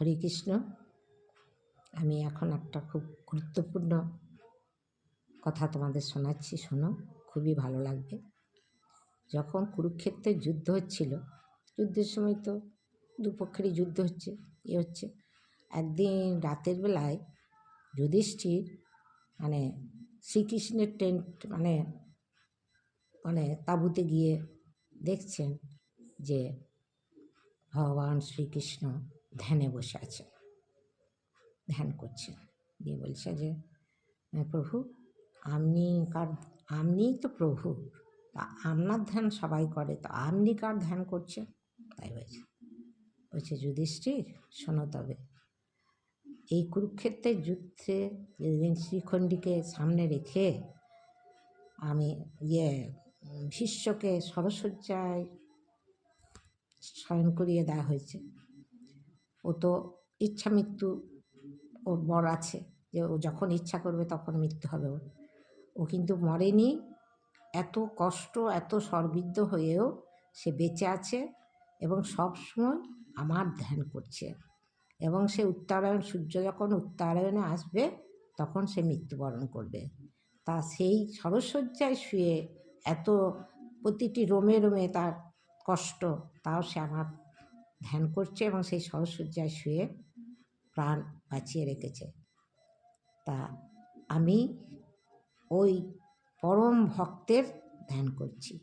হরে কৃষ্ণ। আমি এখন একটা খুব গুরুত্বপূর্ণ কথা তোমাদের শোনাচ্ছি, শোনো, খুবই ভালো লাগবে। যখন কুরুক্ষেত্রের যুদ্ধ হচ্ছিল, যুদ্ধের সময় তো দুপক্ষেরই যুদ্ধ হচ্ছে, এ হচ্ছে। একদিন রাতের বেলায় যুধিষ্ঠির মানে শ্রীকৃষ্ণের টেন্ট মানে মানে তাঁবুতে গিয়ে দেখছেন যে ভগবান শ্রীকৃষ্ণ ধ্যানে বসে আছেন। ধ্যান করছেন। দিয়ে বলছে যে "হ্যাঁ, প্রভু আপনি কার আপনিই তো প্রভু। তা আপনার ধ্যান সবাই করে তো আপনি কার ধ্যান করছেন? তাই বলছে। বলছে যুধিষ্ঠির শোনো তবে। এই কুরুক্ষেত্রের যুদ্ধে যেদিন শ্রীখণ্ডীকে সামনে রেখে আমি ইয়ে ভীষ্মকে সরসজ্জায় শয়ন করিয়ে দেওয়া হয়েছে ও তো ইচ্ছা মৃত্যু ওর বর আছে, যে ও যখন ইচ্ছা করবে তখন মৃত্যু হবে ওর। ও কিন্তু মরেনি, এত কষ্ট, এত সর্বিদ্ধ হয়েও সে বেঁচে আছে এবং সব সময় আমার ধ্যান করছে। এবং সে উত্তরায়ণ, সূর্য যখন উত্তরায়ণে আসবে তখন সে মৃত্যুবরণ করবে। তা সেই সরসজ্জায় শুয়ে এত প্রতিটি রোমে রোমে তার কষ্ট, তাও সে আমার ধ্যান করছে এবং সেই সরসজ্জায় শুয়ে প্রাণ বাঁচিয়ে রেখেছে। তা আমি ওই পরম ভক্তের ধ্যান করছি।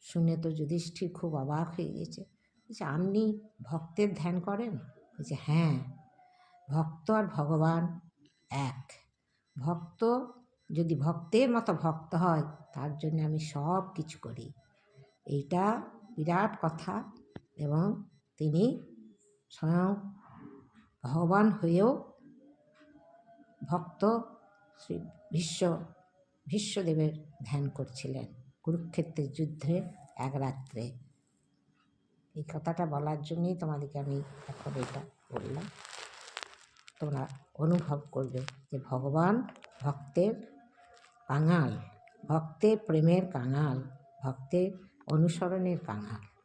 শুনে তো যুধিষ্ঠির খুব অবাক হয়ে গেছে। বলছে, আপনি ভক্তের ধ্যান করেন? বলছে হ্যাঁ ভক্ত আর ভগবান এক। ভক্ত যদি ভক্তের মতো ভক্ত হয়, তার জন্য আমি সব কিছু করি। এইটা বিরাট কথা। এবং তিনি স্বয়ং ভগবান হয়েও ভক্ত শ্রী ভীষ্ম ভীষ্মদেবের ধ্যান করছিলেন কুরুক্ষেত্রের যুদ্ধে এক রাত্রে। এই কথাটা বলার জন্যই তোমাদেরকে আমি এখন এটা বললাম। তোমরা অনুভব করবে যে ভগবান ভক্তের কাঙাল, ভক্তের প্রেমের কাঙাল, ভক্তের অনুসরণের কাঙাল।